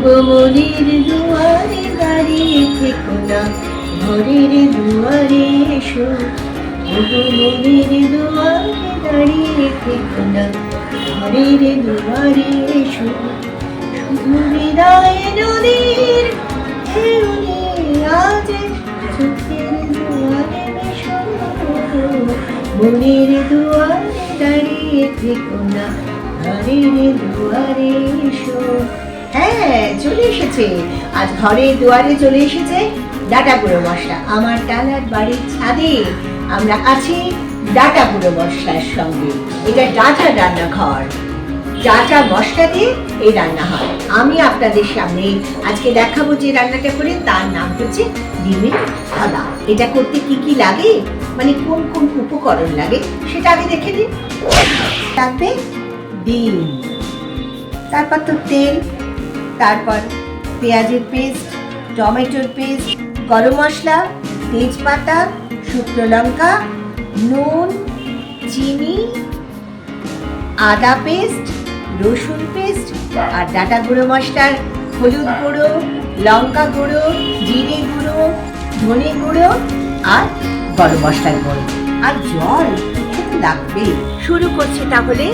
ওগো মনির দুয়ারে দাঁড়িয়ে থেকো না। ঘরের দুয়ারে এসো। ওগো মনির দুয়ারে দাঁড়িয়ে থেকো না। ঘরের দুয়ারে এসো। শুধু বিদায় নদীর আজ চোখের দুয়ারে মনির দুয়ারে দাঁড়িয়ে থেকো না। ঘরের দুয়ারে এসো। হ্যাঁ চলে এসেছে। আজ ঘরে দুয়ারে চলে এসেছে ডাটা গুঁড়ো মশলা। আমার টালার বাড়ির ছাদে আমরা আছি ডাটা গুঁড়ো মশলার সঙ্গে। এটা ডাটা রান্নাঘর। ডাটা মশলা দিয়ে এই রান্না হয়। আমি আপনাদের সামনে আজকে দেখাবো যে রান্নাটা করে, তার নাম হচ্ছে ডিমের থালা এটা করতে কি কি লাগে? মানে কোন কোন উপকরণ লাগে? সেটা আগে দেখে নিন। লাগবে ডিম। তারপর তো তেল তারপর পেঁয়াজের পেস্ট, টমেটোর পেস্ট, গরম মশলা, তেজপাতা, শুকনো লঙ্কা, নুন, চিনি, আদা পেস্ট, রসুন পেস্ট আর ডাটা গুঁড়ো মশলার হলুদ গুঁড়ো, লঙ্কা গুঁড়ো, জিরে গুঁড়ো, ধনে গুঁড়ো আর গরম মশলার গুঁড়ো। আর জল লাগবে শুরু করছি তাহলে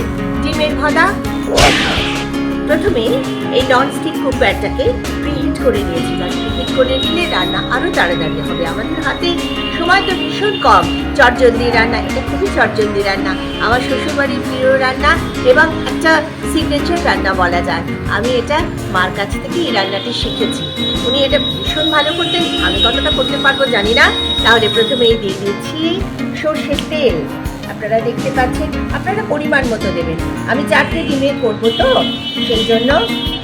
ডিমের ভদা। প্রথমে এই ননস্টিক কুকারটাকে প্রিহিট করে নিয়েছিলাম প্রিহিট করে নিলে রান্না আরও তাড়াতাড়ি হবে। আমাদের হাতে সময় তো ভীষণ কম। চটজলদি রান্না, এটা খুবই চটজলদি রান্না। আমার শ্বশুরবাড়ির প্রিয় রান্না এবং একটা সিগনেচার রান্না বলা যায়। আমি এটা মার কাছ থেকে এই রান্নাটি শিখেছি। উনি এটা ভীষণ ভালো করতেন। আমি কতটা করতে পারব জানি না। তাহলে প্রথমে এই দিয়ে দিচ্ছি সর্ষের তেল। আপনারা দেখতে পাচ্ছেন, আপনারা পরিমাণ মতো দেবেন। আমি চারটে ডিমের করব তো, সেই জন্য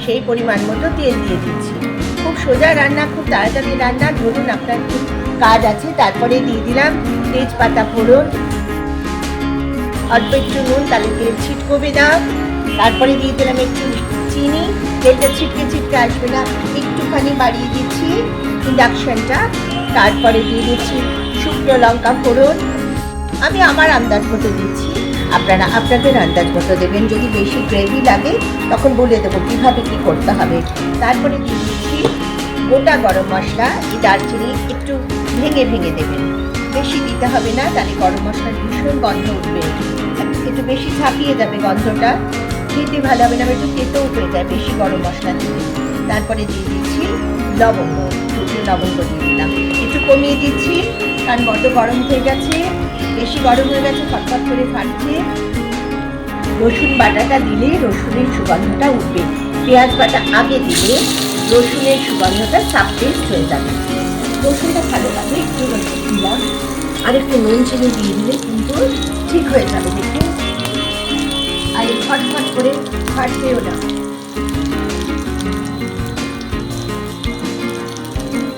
সেই পরিমাণ মতো তেল দিয়ে দিচ্ছি। খুব সোজা রান্না, খুব তাড়াতাড়ি রান্না, ধরুন আপনার কাজ আছে, তারপরে দিয়ে দিলাম তেজপাতা ফোড়ন। অল্প একটু নুন, তাহলে তেল ছিটকবে না। তারপরে দিয়ে দিলাম একটু চিনি, তেলটা ছিটকে ছিটকে আসবে না। একটুখানি বাড়িয়ে দিচ্ছি ইন্ডাকশনটা তারপরে দিয়ে দিচ্ছি শুকনো লঙ্কা ফোড়ন। আমি আমার আন্দাজ মতো দিচ্ছি। আপনারা আপনাদের আন্দাজ মতো দেবেন। যদি বেশি গ্রেভি লাগে, তখন বলে দেবো কীভাবে কী করতে হবে। তারপরে দিয়ে দিচ্ছি গোটা গরম মশলা। এই দারচিনি একটু ভেঙে ভেঙে দেবেন। বেশি দিতে হবে না, তাহলে গরম মশলার ভীষণ গন্ধ উঠবে। একটু বেশি ছাপিয়ে যাবে গন্ধটা। খেতে ভালো হবে না, একটু তেতেও হয়ে যায় বেশি গরম মশলা দিলে। তারপরে দিয়ে দিচ্ছি লবঙ্গ। শুকনো লবঙ্গ দিয়ে দিলাম। একটু কমিয়ে দিচ্ছি, কারণ বড্ড গরম হয়ে গেছে। বেশি গরম হয়ে গেছে ফটফট করে ফাটছে রসুন বাটাটা দিলে রসুনের সুগন্ধটা উঠবে। পেঁয়াজ বাটা আগে দিলে রসুনের সুগন্ধটা সাবটেস্ট হয়ে যাবে। রসুনটা ভালোভাবে একটু দিলাম। আর একটু নুন চিনি দিয়ে দিলে কিন্তু ঠিক হয়ে যাবে দেখুন আর ফটফট করে ফাটবেও না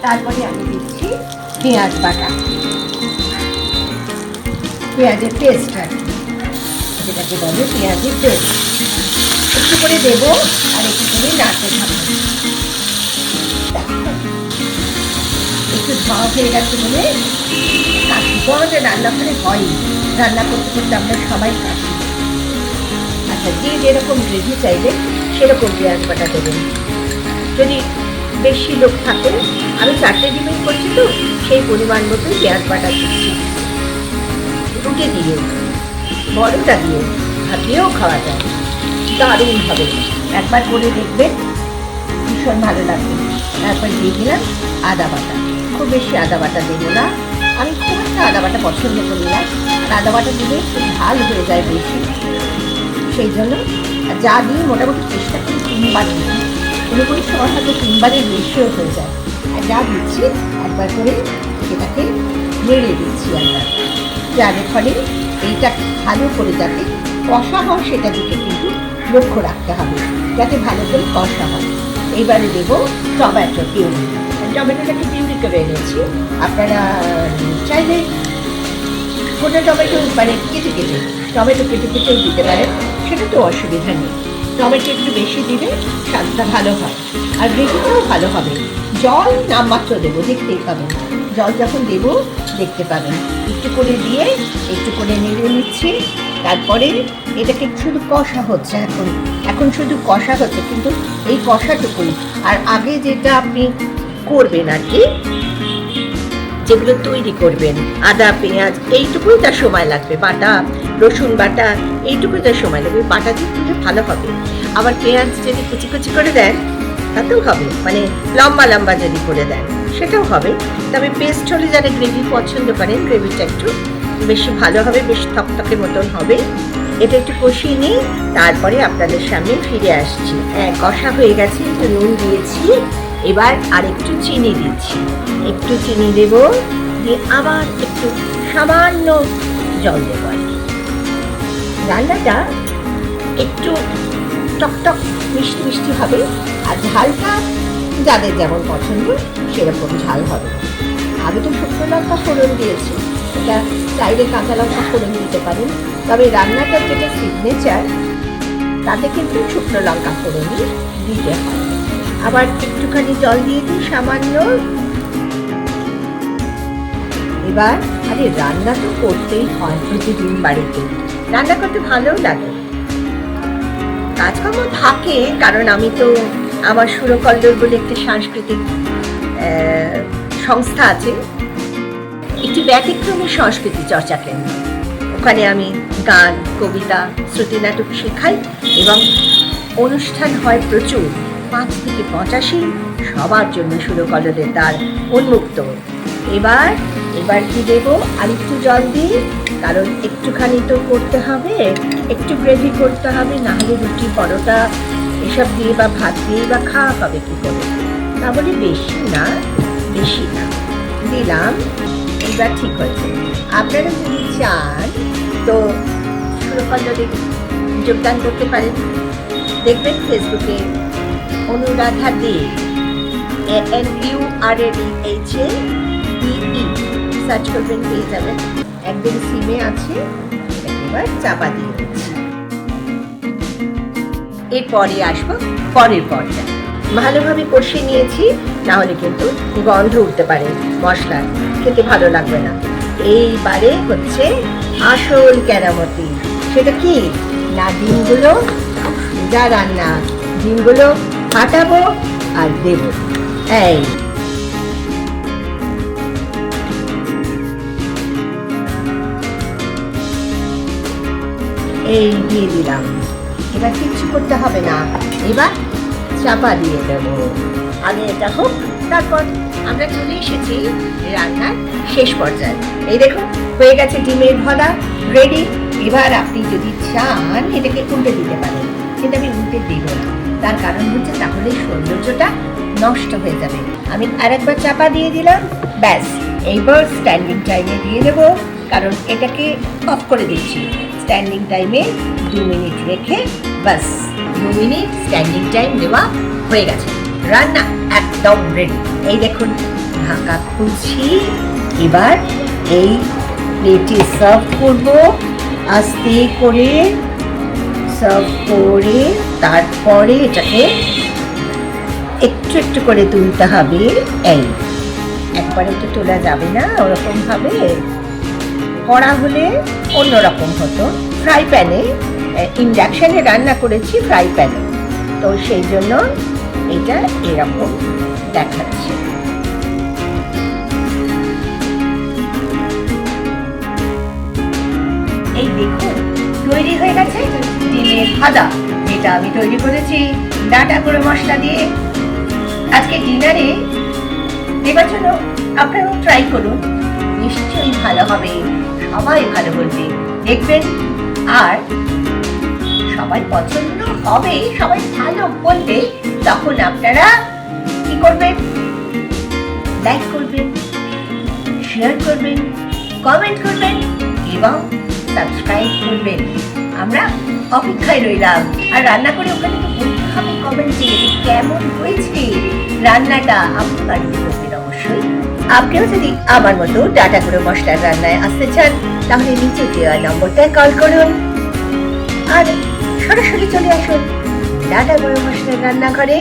তারপরে আমি দিচ্ছি পেঁয়াজ বাটা। পেঁয়াজের পেস্ট আর। যেটাকে বলে পেঁয়াজের পেস্ট একটু করে দেবো আর একটু করে নাড়তে থাকব। একটু ধোঁয়া হয়ে গেছে বলে কাশি। তো আমাদের রান্নাঘরে হয়ই। রান্না করতে করতে আমরা সবাই কাশি। আচ্ছা যে যেরকম গ্রেভি চাইবে, সেরকম পেঁয়াজ বাটা দেবেন যদি বেশি লোক থাকে, আমি চারটে ডিমের করছি তো, সেই পরিমাণ মতোই পেঁয়াজ বাটা দিচ্ছি। রুটে দিয়ে বড়টা দিয়ে ভাপিয়েও খাওয়া যায়। দারুণ হবে। একবার করে দেখবেন ভীষণ ভালো লাগবে। তারপর দিয়ে দিলাম আদা বাটা। খুব বেশি আদা বাটা দেবো না। আমি খুব একটা আদা বাটা পছন্দ করি না। আর আদা বাটা দিলে একটু ঝাল হয়ে যায় বেশি। সেই জন্য যা দিয়ে মোটামুটি চেষ্টা করি তিনবার দিই কোনো কোনো সময় হয়তো তিনবারের বেশিও হয়ে যায়। আর যা দিচ্ছি, একবার করে সেটাকে নেড়ে দিচ্ছি একবার যার ফলে, এইটা ভালো করে যাতে কষা হয়, সেটা দিকে কিন্তু লক্ষ্য রাখতে হবে, যাতে ভালো করে কষা হয়। এইবারে দেবো টমেটো পিউরি। টমেটোটাকে পিউরি করে এনেছি। আপনারা চাইলে গোটা টমেটো মানে কেটে কেটে, টমেটো কেটে কেটেও দিতে পারেন, সেটা তো অসুবিধা নেই। টমেটো একটু বেশি দিলে স্বাদটা ভালো হয়। আর গ্রেভিটাও ভালো হবে। জল নামমাত্র দেবো, দেখতেই পাবেন। জল যখন দেবো, দেখতে পাবেন। একটু করে দিয়ে একটু করে নেড়ে নিচ্ছি। তারপরে এটাকে শুধু কষা হচ্ছে এখন। এখন শুধু কষা হচ্ছে, কিন্তু এই কষাটুকুই। আর আগে যেটা আপনি করবেন আর কি, যেগুলো তৈরি করবেন, আদা, পেঁয়াজ, এইটুকুই তার সময় লাগবে। বাটা, রসুন বাটা, এইটুকুই তার সময় লাগবে। বাটা দিয়ে ভালো হবে। আবার পেঁয়াজ যদি কুচি কুচি করে দেন তাতেও হবে। মানে লম্বা লম্বা যদি করে দেন সেটাও হবে। তবে পেস্ট হলে যারা গ্রেভি পছন্দ করেন গ্রেভিটা একটু বেশি ভালো হবে, বেশ থকথকে মতন হবে। এটা একটু কষিয়ে নিই তারপরে আপনাদের সামনে ফিরে আসছি। হ্যাঁ কষা হয়ে গেছে, একটু নুন দিয়েছি। এবার আর একটু চিনি দিচ্ছি। একটু চিনি দেব, দিয়ে আবার একটু সামান্য জল দেব রান্নাটা একটু টকটক মিষ্টি মিষ্টি হবে আর ঝালটা যাদের যেমন পছন্দ সেরকম ঝাল হবে। আমি তো শুকনো লঙ্কা ফোড়ন দিয়েছি। এটা চাইলে কাঁচা লঙ্কা ফোড়ন দিতে পারেন। তবে রান্নাটার যেটা সিগনেচার তাতে কিন্তু শুকনো লঙ্কা ফোড়নই দিতে হয়। আবার একটুখানি জল দিয়ে দিই সামান্য। এবার আরে রান্না তো করতেই হয় প্রতিদিন বাড়িতে। রান্না করতে ভালোও লাগে। কাজকর্ম থাকে, কারণ আমি তো আমার সুরকল্লোর বলে একটি সাংস্কৃতিক সংস্থা আছে। একটি ব্যতিক্রমী সংস্কৃতি চর্চা কেন্দ্র। ওখানে আমি গান, কবিতা, শ্রুতি নাটক শেখাই এবং অনুষ্ঠান হয় প্রচুর। পাঁচ থেকে পঁচাশি সবার জন্য সুরকলদের দ্বার উন্মুক্ত। এবার এবার কি দেবো? আর একটু জল দিই। কারণ একটুখানি তো করতে হবে, একটু গ্রেভি করতে হবে, না হলে রুটি, পরোটা, এসব দিয়ে বা ভাত দিয়ে বা খাওয়া হবে কী করে? তা বলে বেশি না বেশি না। দিলাম, এবার ঠিক হচ্ছে আপনারা যদি চান, তো সুরকল্লরে যোগদান করতে পারেন। দেখবেন ফেসবুকে Anuradha De N U R A D H A search করবেন, পেয়ে যাবেন। একদম সিমে আছে। এবার চাপা দিয়ে দিচ্ছি। এরপরে আসব পরের পর্যায়ে ভালোভাবে কষিয়ে নিয়েছি না হলে কিন্তু গন্ধ উঠতে পারে মশলার। খেতে ভালো লাগবে না। এইবারে হচ্ছে আসল কেরামতি সেটা কি? না, ডিমগুলো যা রান্না। ডিমগুলো ফাটাবো আর দেবো। এই। এই দিয়ে দিলাম। এবার কিচ্ছু করতে হবে না। এবার চাপা দিয়ে দেবো। আগে এটা হোক, তারপর আমরা চলে এসেছি রান্নার শেষ পর্যায়ে। এই দেখুন, হয়ে গেছে ডিমের ভদা রেডি এবার আপনি যদি চান, এটাকে উল্টে দিতে পারেন। কিন্তু আমি উল্টে দেবো না। তার কারণ হচ্ছে তাহলে সৌন্দর্যটা নষ্ট হয়ে যাবে। আমি আরেকবার চাপা দিয়ে দিলাম। ব্যাস, এইবার স্ট্যান্ডিং টাইমে দিয়ে দেবো। কারণ এটাকে অফ করে দিচ্ছি। স্ট্যান্ডিং টাইমে দু মিনিট রেখে বাস, দু মিনিট স্ট্যান্ডিং টাইম দেওয়া হয়ে গেছে। রান্না একদম রেডি এই দেখুন, ঢাকা খুলছি। এবার এই প্লেটে সার্ভ করব। আস্তে করে সার্ভ করে তারপরে এটাকে একটু একটু করে তুলতে হবে। এই, একবারে তো তোলা যাবে না, ওরকম করা হলে অন্যরকম হতো। ফ্রাই প্যানে ইন্ডাকশানে রান্না করেছি ফ্রাই প্যানে। তো সেই জন্য এটা এরকম দেখাচ্ছে। এই দেখুন, তৈরি হয়ে গেছে ডিমের ভাজা, যেটা আমি তৈরি করেছি। ডাটা করে মশলা দিয়ে। আজকে ডিনারে দেবার জন্য আপনারাও ট্রাই করুন, নিশ্চয়ই ভালো হবে। সবাই ভালো বলবে। দেখবেন, আর সবাই পছন্দ হবে, সবাই ভালো বলবে, তখন আপনারা কি করবেন? লাইক করবেন শেয়ার করবেন কমেন্ট করবেন এবং সাবস্ক্রাইব করবেন। আমরা অপেক্ষায় রইলাম। আর রান্না করে ওখানে তো বলতে হবে কমেন্টে কেমন হয়েছে রান্নাটা? আপনি বাড়িতে আপনিও যদি আমার মতো ডাটা গুঁড়ো মশলার রান্নায় আসতে চান, তাহলে নিচে দেওয়া নম্বরটায় কল করুন। আর সরাসরি চলে আসুন ডাটা গুঁড়ো মশলার রান্নাঘরে।